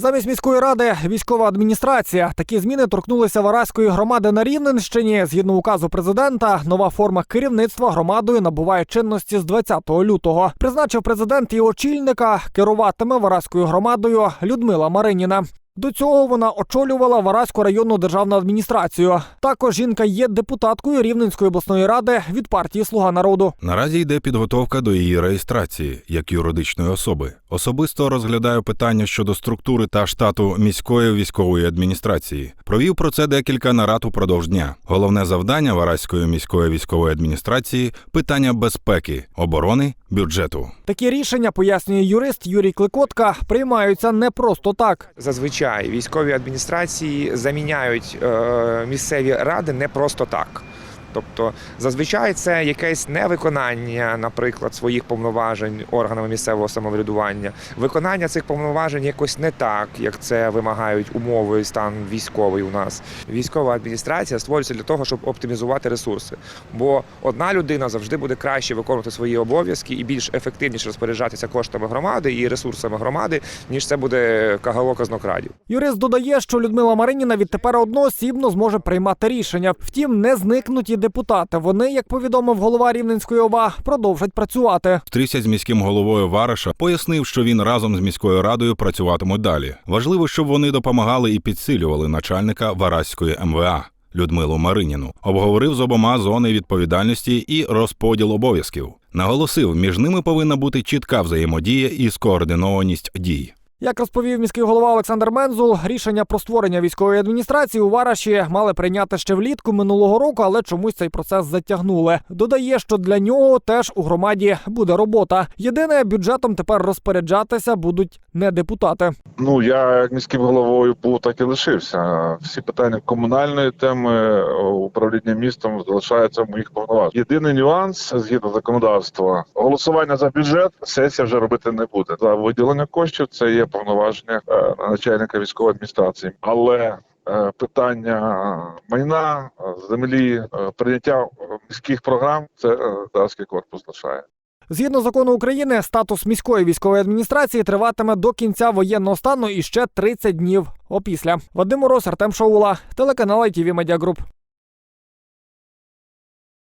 Замість міської ради військова адміністрація. Такі зміни торкнулися Вараської громади на Рівненщині. Згідно указу президента, нова форма керівництва громадою набуває чинності з 20 лютого. Призначив президент і очільника. Керуватиме Вараською громадою Людмила Мариніна. До цього вона очолювала Вараську районну державну адміністрацію. Також жінка є депутаткою Рівненської обласної ради від партії Слуга народу. Наразі йде підготовка до її реєстрації як юридичної особи. Особисто розглядаю питання щодо структури та штату міської військової адміністрації. Провів про це декілька нарад упродовж дня. Головне завдання Вараської міської військової адміністрації питання безпеки, оборони, бюджету. Такі рішення, пояснює юрист Юрій Кликотка, приймаються не просто так. Зазвичай військові адміністрації заміняють е, місцеві ради не просто так. Тобто, зазвичай це якесь невиконання, наприклад, своїх повноважень органами місцевого самоврядування, виконання цих повноважень якось не так, як це вимагають умови стан військовий у нас. Військова адміністрація створюється для того, щоб оптимізувати ресурси. Бо одна людина завжди буде краще виконувати свої обов'язки і більш ефективніше розпоряджатися коштами громади і ресурсами громади, ніж це буде кагалок казнокрадів. Юрист додає, що Людмила Мариніна відтепер одноосібно зможе приймати рішення. Втім, не зникнуть і депутати. Вони, як повідомив голова Рівненської ОВА, продовжать працювати. Зустрівся з міським головою Вараша, пояснив, що він разом з міською радою працюватимуть далі. Важливо, щоб вони допомагали і підсилювали начальника Вараської МВА. Людмилу Мариніну обговорив з обома зони відповідальності і розподіл обов'язків. Наголосив, між ними повинна бути чітка взаємодія і скоординованість дій. Як розповів міський голова Олександр Мензул, рішення про створення військової адміністрації у Вараші мали прийняти ще влітку минулого року, але чомусь цей процес затягнули. Додає, що для нього теж у громаді буде робота. Єдине, бюджетом тепер розпоряджатися будуть не депутати. Ну я міським головою був, так і лишився. Всі питання комунальної теми управління містом залишаються в моїх повноваженнях. Єдиний нюанс згідно законодавства, голосування за бюджет сесія вже робити не буде. За виділення коштів це є повноваження е, начальника військової адміністрації, але е, Питання майна, е, землі, прийняття міських програм це Дарський корпус лишає. Згідно закону України, статус міської військової адміністрації триватиме до кінця воєнного стану і ще 30 днів. Опісля Вадим Мороз, Артем Шаула, телеканал ITV Media Group.